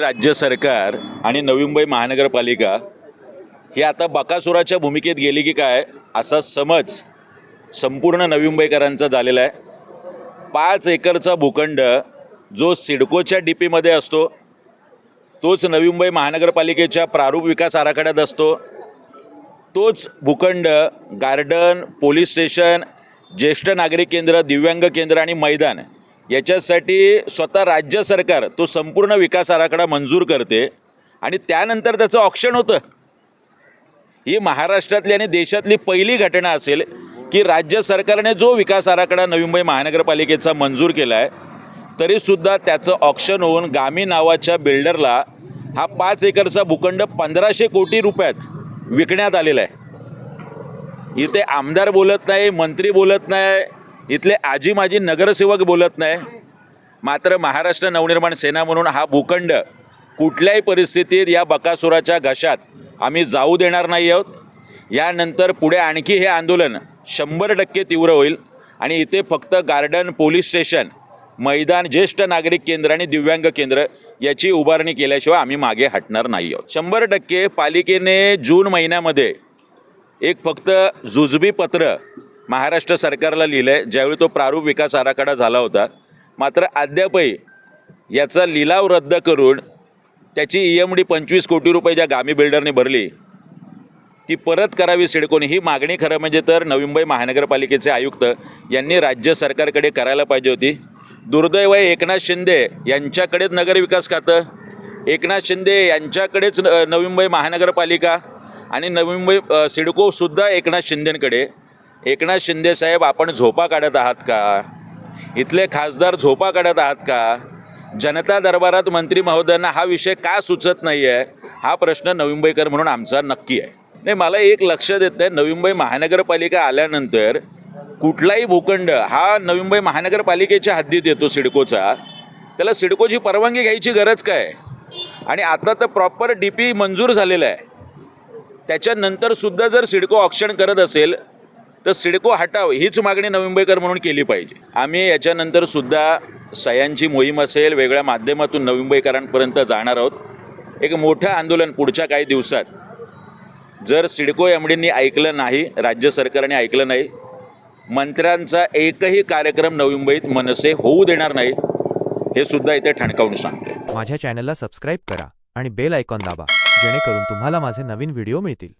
राज्य सरकार आणि नवी मुंबई महानगरपालिका ही आता बकासुराच्या भूमिकेत गेली की काय असा समज संपूर्ण नवी मुंबईकरांचा झालेला आहे. पाच एकरचा भूखंड जो सिडकोच्या डी पीमध्ये असतो तोच नवी मुंबई महानगरपालिकेच्या प्रारूप विकास आराखड्यात असतो. तोच भूखंड गार्डन पोलीस स्टेशन ज्येष्ठ नागरिक केंद्र दिव्यांग केंद्र आणि मैदान याच्यासाठी स्वतः राज्य सरकार तो संपूर्ण विकास आराखडा मंजूर करते आणि त्यानंतर त्याचं ऑप्शन होतं. ही महाराष्ट्रातली आणि देशातली पहिली घटना असेल की राज्य सरकारने जो विकास आराखडा नवी मुंबई महानगरपालिकेचा मंजूर केला आहे तरीसुद्धा त्याचं ऑप्शन होऊन गामी नावाच्या बिल्डरला हा पाच एकरचा भूखंड पंधराशे कोटी रुपयात विकण्यात आलेला आहे. इथे आमदार बोलत नाही मंत्री बोलत नाही इथले आजी माजी नगरसेवक बोलत नाही. मात्र महाराष्ट्र नवनिर्माण सेना म्हणून हा भूखंड कुठल्याही परिस्थितीत या बकासुराच्या घशात आम्ही जाऊ देणार नाही आहोत. यानंतर पुढे आणखी हे आंदोलन शंभर टक्के तीव्र होईल आणि इथे फक्त गार्डन पोलीस स्टेशन मैदान ज्येष्ठ नागरिक केंद्र आणि दिव्यांग केंद्र याची उभारणी केल्याशिवाय आम्ही मागे हटणार नाही आहोत. शंभर टक्के पालिकेने जून महिन्यामध्ये एक फक्त जुजबी पत्र महाराष्ट्र सरकारला लिहिलं आहे ज्यावेळी तो प्रारूप विकास आराखडा झाला होता मात्र अद्यापही याचा लिलाव रद्द करून त्याची ई एम डी पंचवीस कोटी रुपये ज्या गामी बिल्डरने भरली ती परत करावी सिडकोने. ही मागणी खरं म्हणजे तर नवी मुंबई महानगरपालिकेचे आयुक्त यांनी राज्य सरकारकडे करायला पाहिजे होती. दुर्दैव आहे एकनाथ शिंदे यांच्याकडेच नगरविकास खातं एकनाथ शिंदे यांच्याकडेच नवी मुंबई महानगरपालिका आणि नवी मुंबई सिडकोसुद्धा एकनाथ शिंदेंकडे. एकनाथ शिंदे साहेब आपण झोपा काढत आहात का? इथले खासदार झोपा काढत आहात का? जनता दरबारात मंत्री महोदयांना हा विषय का सुचत नाही आहे हा प्रश्न नवी मुंबईकर म्हणून आमचा नक्की आहे. नाही मला एक लक्ष देत नाही नवी मुंबई महानगरपालिका आल्यानंतर कुठलाही भूखंड हा नवी मुंबई महानगरपालिकेच्या हद्दीत येतो सिडकोचा. त्याला सिडकोची परवानगी घ्यायची गरज काय? आणि आता तर प्रॉपर डी पी मंजूर झालेलं आहे. त्याच्यानंतर सुद्धा जर सिडको ऑप्शन करत असेल तर सिडको हटाव हीच मागणी नवी मुंबईकर म्हणून केली पाहिजे. आम्ही याच्यानंतर सुद्धा सह्यांची मोहीम असेल वेगळ्या माध्यमातून नवी मुंबईकरांपर्यंत जाणार आहोत. एक मोठं आंदोलन पुढच्या काही दिवसात. जर सिडको एमडींनी ऐकलं नाही राज्य सरकारने ऐकलं नाही मंत्र्यांचा एकही कार्यक्रम नवी मुंबईत मनसे होऊ देणार नाही हे सुद्धा इथे ठणकावून सांगते माझ्या चॅनलला सबस्क्राईब करा आणि बेल आयकॉन दाबा जेणेकरून तुम्हाला माझे नवीन व्हिडिओ मिळतील.